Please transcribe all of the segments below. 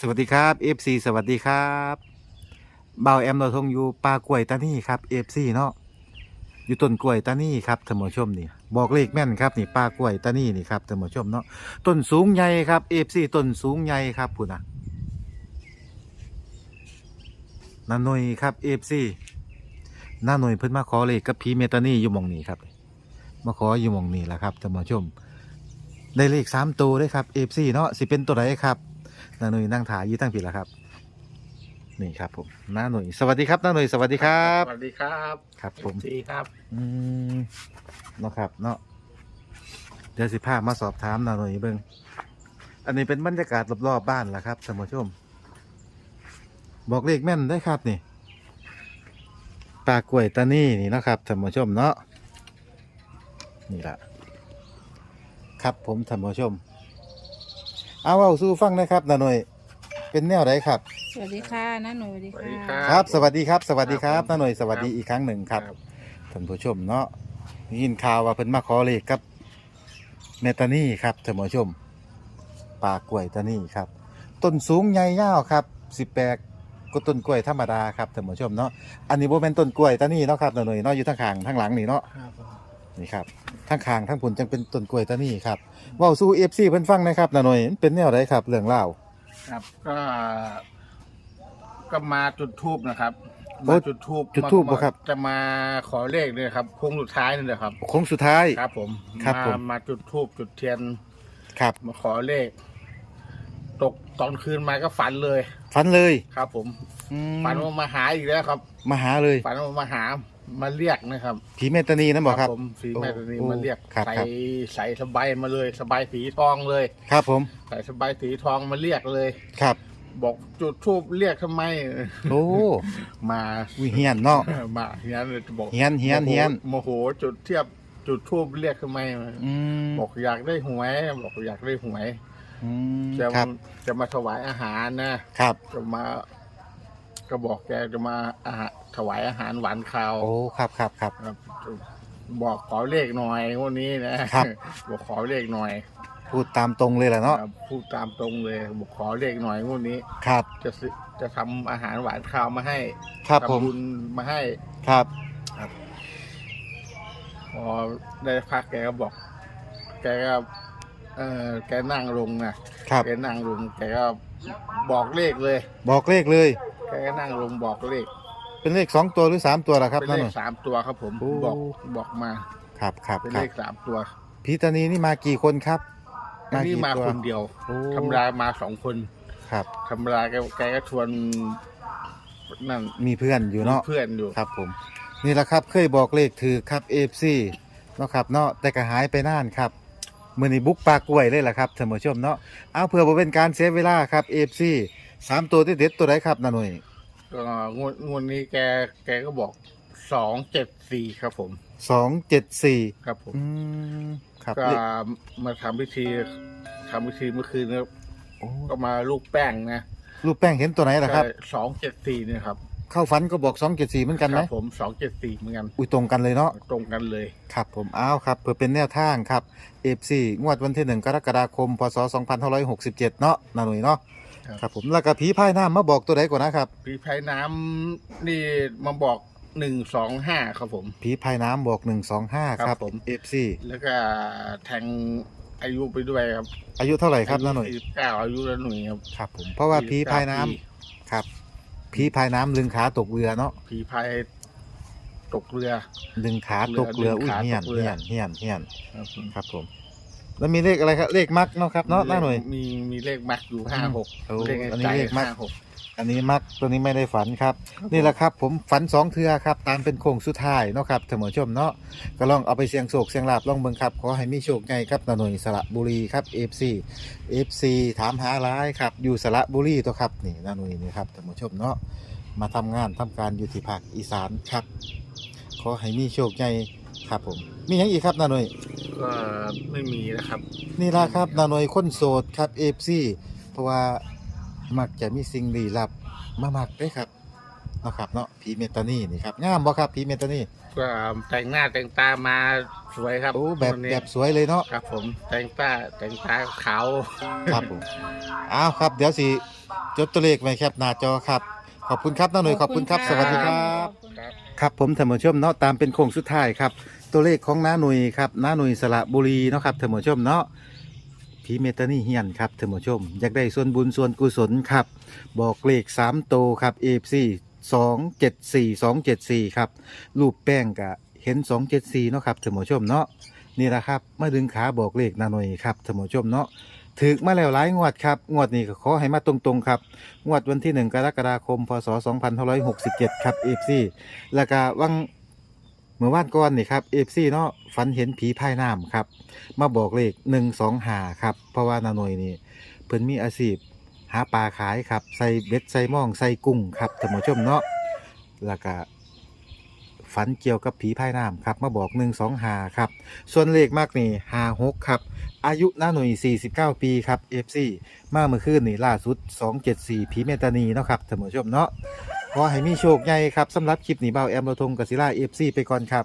สวัสดีครับ FC สวัสดีครับเบาแอมเราทงอยู่ปลากล้วยตานี่ครับ FC เนาะอยู่ต้นกล้วยตานี่ครับท่านผู้ชมนี่บอกเลขแม่นครับนี่ปลากล้วยตานี่นี่ครับท่านผู้ชมเนาะต้นสูงใหญ่ครับ FC ต้นสูงใหญ่ครับพูดนะนาหน่ยครับ FC นาหน่ยเพิ่นมาขอเลขกับพีเมตานี่อยู่มองนี้ครับมาขออยู่มองนี้แหละครับท่านผู้ชมได้เลขสามตัวด้วยครับ FC เนาะสิเป็นตัวไหนครับ น้าหนุ่ยนั่งถ่ายอยี่ตั้งผิดแล้วครับ นี่ครับผมน้าหนุ่ยสวัสดีครับน้าหนุ่ยสวัสดีครับสวัสดีครับครับ ผมสีครับ อืมเนาะครับเนาะเดี๋ยวสิพามาสอบถามน้าหนุ่ยเบิ้งอันนี้เป็นบรรยากาศรอบๆบ้านล่ะครับท่านผู้ชม บอกเลขแม่นได้ครับนี่ปลากล้วยตานี่นี่เนาะครับท่านผู้ชมเนาะนี่ละครับผมท่านผู้ชม เอาเอาสู้ฟังนะครับน้าหนุ่ยเป็นแนวไหนครับ สวัสดีค่ะน้าหนูสวัสดีสวัสดีค่ะคครัรับบสวัสดีครับสวัสดีครับครับผมน้าหน่วยสวัสดีครับ อีกครั้งหนึ่งครับท่านผู้ชมเนาะได้ยินข่าวว่าเพิ่นมาขอเลขกับเมตานี่ครับท่านผู้ชมป่ากล้วยตานี่ครับ ต้นสูงใหญ่ยาวครับสิแปลกก็ต้นกล้วยธรรมดาครับท่านผู้ชมเนาะอันนี้บ่แม่นต้นกล้วยตานี่เนาะครับน้าหน่วยเนาะอยู่ทางข้างทางหลังนี่เนาะครับผม นี่ครับทางข้างทางผลจังเป็นต้นกล้วยตานี่ครับเว้าสู่ FC เพิ่นฟังหนะครับน้าหน่วยมันเป็นแนวใดครับเรื่องเล่าว ครับก็ก็มาจุดทูบนะครับโอ้มาจุดทูบจุดธูปบ่ครับ จะมาขอเลขเลยครับพงสุดท้ายนี่เลยครับ โค้งสุดท้าย ครับผมครับมาผม มาจุดทูบจุดเทียนครับมาขอเลข ตกตอนคืนมาก็ฝันเลยฝันเลยครับ ผมอืมฝันว่ามาหาอีกแล้วครับ มาหาเลยฝันว่ามาหา มาเรียกนะครับผีเมตานีนั่นบอกครับผมสีแม่ตานีโอ้มาเรียกครับใส่ครับใส่สบายมาเลย สบายสีทองเลยครับผมใส่สบายสีทองมาเรียกเลย ครับบอกจุดทูบเรียกทำไม โอ้มาวิเฮียนเนาะ มาเฮียนเลยจะบอกเฮียนเฮียนเฮียน โมโหจุดเทียบจุดทูบเรียกทำไมอืมบอกอยากได้หวย บอกอยากได้หวย อืมจะครับจะมาถวายอาหารนะครับ จะมา ก็บอกแกจะมาอาหารถวายอาหารหวานข้าวโอ้ครับครับครับ ครับบอกขอเลขหน่อยวันนี้นะครับ บอกขอเลขหน่อยพูดตามตรงเลยแหละเนาะครับพูดตามตรงเลย บอกขอเลขหน่อยวันนี้ ครับ จะซื้อจะทำอาหารหวานข้าวมาให้ครับผมทำบุญมาให้ ครับ พอได้พักแกก็บอก แกก็เออแกนั่งลงนะครับ แกนั่งลงแกก็บอกเลขเลย บอกเลขเลย แกก็นั่งลงบอกเลขเป็นเลขสองตัวหรือสามตัวล่ะครับเป็นนั่นเลน่ะขสามตัวครับผมโอ้ บอกบอกมาครับครับเป็นครัเลบขสามตัวผีตานีนี่มากี่คนครับอันนี้กี่มาตัวคนเดียวโอ้ธรรมดามาสองคนครับ ธรรมดาแกแกก็ชวนนั่นมีเพื่อนอยู่เนาะ เพื่อนอยู่ครับผม นี่แหละครับเคยบอกเลขถือครับเอฟซีเนาะครับเนาะแต่ก็หายไปนานครับมือนี้บุกปลากล้วยเลยล่ะครับท่านผู้ชมเนาะเอาเพื่อบ่เป็นการเสียเวลาครับเอฟซี สามตัวที่เด็ดตัวไหนครับนาหน่ยก็งวดงวดนี้แกแกก็บอกสองเจ็ดสี่ครับผมสองเจ็ดสี่ครับผมอืมครับก็เลขมาทำพิธีทำพิธีเมื่อคืนนะครับโอ้ก็มาลูกแป้งนะรูปแป้งเห็นตัวไหนล่ะครับ สองเจ็ดสี่เนี่ยครับเข้าฝันก็บอกสองเจ็ดสี่เหมือนกันไหมครับผมสองเจ็ดสี่เหมือนกันอุ้ยตรงกันเลยเนาะตรงกันเลย ครับผมอ้าวครับเพื่อเป็นแนวทางครับเอฟซีงวดวันที่หนึ่งกรกฎาคมพศสองพันห้าร้อยหกสิบเจ็ดเนาะนาหน่ยเนาะ ครับ ครับผมแล้วก็ผีพายน้ำมาบอกตัวไหนก่อนนะครับ พี่ไพน้ำนี่มาบอกหนึ่งสองห้าครับผม ผีพายน้ำบอกหนึ่งสองห้าคครัรับบผม เอฟซีแล้วก็แทงอายุไปด้วยครับอายุเท่าไหร่ครับนาหน่ยสิบเก้าอายุแล้วหนุ่ยครับครับผมเพราะว่าผีพายน้ำปีครับผีพายน้ำลึงขาตกเรือเนาะผีพายตกเรือ ลึงขาตกเรือดึงอุ้ยขาเฮียนตกเรือเฮียนเฮียนเฮียนครับผมครับผม แล้วมีเลขอะไรครับ เลขมักเนาะครับเนาะนาหน่ยมีมีเลขมักอยู่ห้าหกโอ้เลขอันนี้ใจเลขมัก ห้าหกอันนี้มักตัวนี้ไม่ได้ฝันครับ นี่แหละครับ ผมฝันสองเทือครับ ตามเป็นโค้งสุดท้ายเนาะครับท่านผู้ชมเนาะก็ลองเอาไปเสียงโศกเสียงลาบลองเบิ่งครับ ขอให้มีโชคใหญ่ครับนาหน่วยสระบุรีครับ FC FC ถามหาร้ายครับ อยู่สระบุรีตัวครับนี่นาหน่วยนี่ครับท่านผู้ชมเนาะมาทำงานทำการอยู่ที่ภาคอีสานครับ ขอให้มีโชคใหญ่ครับผม มีหยังอีกครับนาหน่วย ก็ไม่มีนะครับนี่ละครับนาหน่วยคนโสดครับ FC เพราะว่ามักจะมีสิ่งลี้ลับมามักเด้ครับเนาะครับเนาะผีเมตานี่นี่ครับงามบ่ครับผีเมตานี่ก็แต่งหน้าแต่งตามาสวยครับโอ้แบบวันนี้แบบสวยเลยเนาะครับ ผมแต่งตาแต่งตาขาวครับผมอ้าวครับ เดี๋ยวสิจดตัวเลขไว้แคปหน้าจอครับ ขอบคุณครับน้าหน่ยขอบคุณครับ สวัสดีครับครับ ครับผมท่านผู้ชมเนาะตามเป็นโค้งสุดท้ายครับ ตัวเลขของน้าหนุยครับน้าหนุยสระบุรีเนาะครับท่านผู้ชมเนาะพีเมตานี่เฮียนครับท่านผู้ชม อยากได้ส่วนบุญส่วนกุศลครับ บอกเลข3โตวครับเอฟซีสองเจ็ดสี่สองเจ็ดสี่ครับรูปแป้งกะเห็นสองเจ็ดสี่เนาะครับท่านผู้ชมเนาะนี่แหละครับมาดึงขาบอกเลขนาหน่อยครับท่านผู้ชมเนาะถึกมาแล้วหลายงวดครับ งวดนี้ก็ขอให้มาตรงๆครับ งวดวันที่ 1 กรกฎาคม พศ 2567 ครับเอฟซีแล้วก็วัง เมื่อวานก่อนนี่ครับเอฟซีเนาะฝันเห็นผีพายน้ำครับ มาบอกเลขหนึ่งสองหาครับ เพราะว่านาหน่ยนี่เพิ่นมีอาชีพหาปลาขายครับ ใส่เบ็ดใส่ม่องใส่กุ้งครับท่านผู้ชมเนาะแล้วก็ฝันเกี่ยวกับผีพายน้ำครับ มาบอกหนึ่งสองหาครับ ส่วนเลขมากนี่หาหกครับ อายุนาหน่ย49ปีครับเอฟซีมาเมื่อคืนนี่ล่าสุด274ผีเมตานีเนาะครับท่านผู้ชมเนาะ ขอให้มีโชคใหญ่ครับสำหรับคลิปนี้เบาแอมโรทงกบศิลาเอฟซีไปก่อนครับ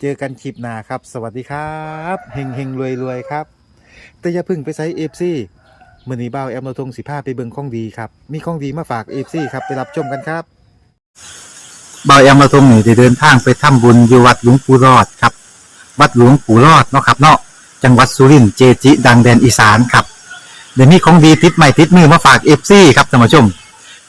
เจอกันคลิปหน้าครับ สวัสดีครับเฮงเฮงรวยรวยครับ แต่อย่าพึ่งไปใช้เอฟซีมื่อนีเบาแอมโรทงสิผ้าไปเบิ่งของดีครับ มีของดีมาฝากเอฟซีครับไปรับชมกันครับเบาแอมโรทงนี่ได้เดินทางไปทำบุญอยู่วัดหลวงปู่รอดครับ วัดหลวงปู่รอดเนาะครับเนาะจังหวัดสุรินทร์เจจิ ดังแดนอีสานครับเดี๋ยวนี้ของดีติดใหม่ติดมือมาฝากเอฟซีครับท่านผู้ชม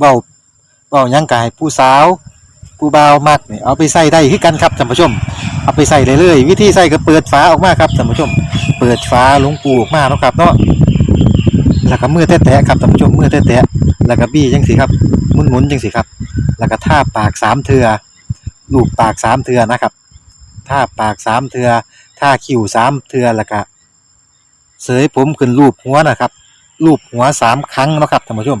เบาเบายังกายผู้สาวผู้เบาวมักเนี่ยเอาไปใส่ได้คือกันครับท่านผู้ชม เอาไปใส่เลยเลยวิธีใส่ก็เปิดฝาออกมาครับท่านผู้ชม เปิดฝาหลวงปูออกมาเนาะครับเนาะแล้วก็มือแตะๆครับท่านผู้ชมมือแตะๆแล้วก็บี้จังสิครับหมุนๆจังสิครับ แล้วก็ท่าปากสามเทือลูบปากสามเทือนะครับท่าปากสามเทือท่าคิ้วสามเทือแล้วก็เสยผมขึ้นรูปหัวนะครับรูปหัวสามครั้งนะครับท่านผู้ชม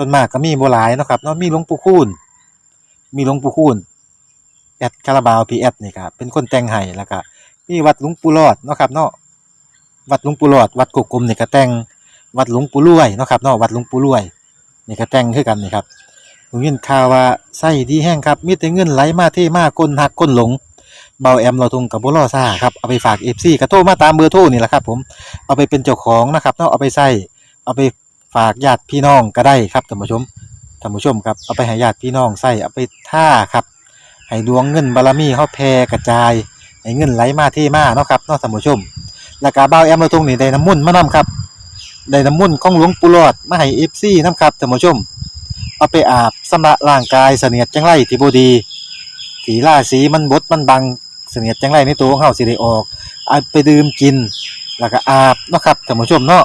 ส่วนมากก็มีบหลายนะครับเนาะมีหลวงปู่คูณมีหลวงปู่คูณแอดคาราบาวพีแอดนี่ครับเป็นคนแต่งให้แล้วก็มีวัดหลวงปู่รอดนะครับเนาะวัดหลวงปู่รอด วัดกกกลมนี่ก็แต่งวัดหลวงปู่รวยนะครับเนาะวัดหลวงปู่รวยนี่ก็แต่งคือกันนี่ครับผมยินข่าวว่าไส้ดีแห้งครับมีแต่เงินไหลมาเทมาคนหักคนหลงเบาแอมเราทุงกับบ่รอซ่าครับเอาไปฝาก FC ก็โทรมาตามเบอร์โทรนี่แหละครับผมเอาไปเป็นเจ้าของนะครับเนาะเอาไปใส่เอาไป ฝากญาติพี่น้องก็ได้ครับท่านผู้ชมท่านผู้ชมครับเอาไปให้ญาติพี่น้องใส่เอาไปท่าครับให้ดวงเงินบารมีเฮาแผ่กระจายให้เงินไหลมาเทมาเนาะครับเนาะท่านผู้ชม แล้วก็บ่าวแอมเราตรงนี้ได้น้ำมุ่นมานํครับได้น้ำมุ่นของหลวงปู่หลอดมาให้ FC นํครับท่านผู้ชม เอาไปอาบสำระร่างกายเสนียดจังไรที่บดีที่าศีมันบดมันบังเสนียดจังไรในตัวของเฮาสิได้ออกเอาไปดื่มกิน แล้วก็อาบเนาะครับท่านผู้ชมเนาะ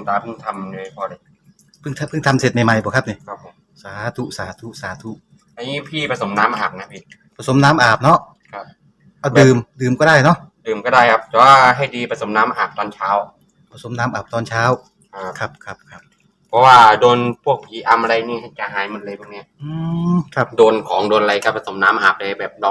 ลืมตาเพิ่งทำเลยพอเลยเพิ่งทำเพิ่งทำเสร็จใหม่ๆป่ะครับเนี่ยครับผมสาธุสาธุสาธุอันนี้พี่ผสมน้ำอาบนะพี่ ผสมน้ำอาบเนาะครับ เอาดื่มดื่มก็ได้เนาะดื่มก็ได้ครับแต่ว่าให้ดีผสมน้ำอาบตอนเช้าผสมน้ำอาบตอนเช้าครับครับครับครับเพราะว่าโดนพวกผีอำอะไรนี่จะหายหมดเลยพวกเนี้ยอืมครับ โดนของโดนอะไรก็ผสมน้ำอาบเลยแบบเรา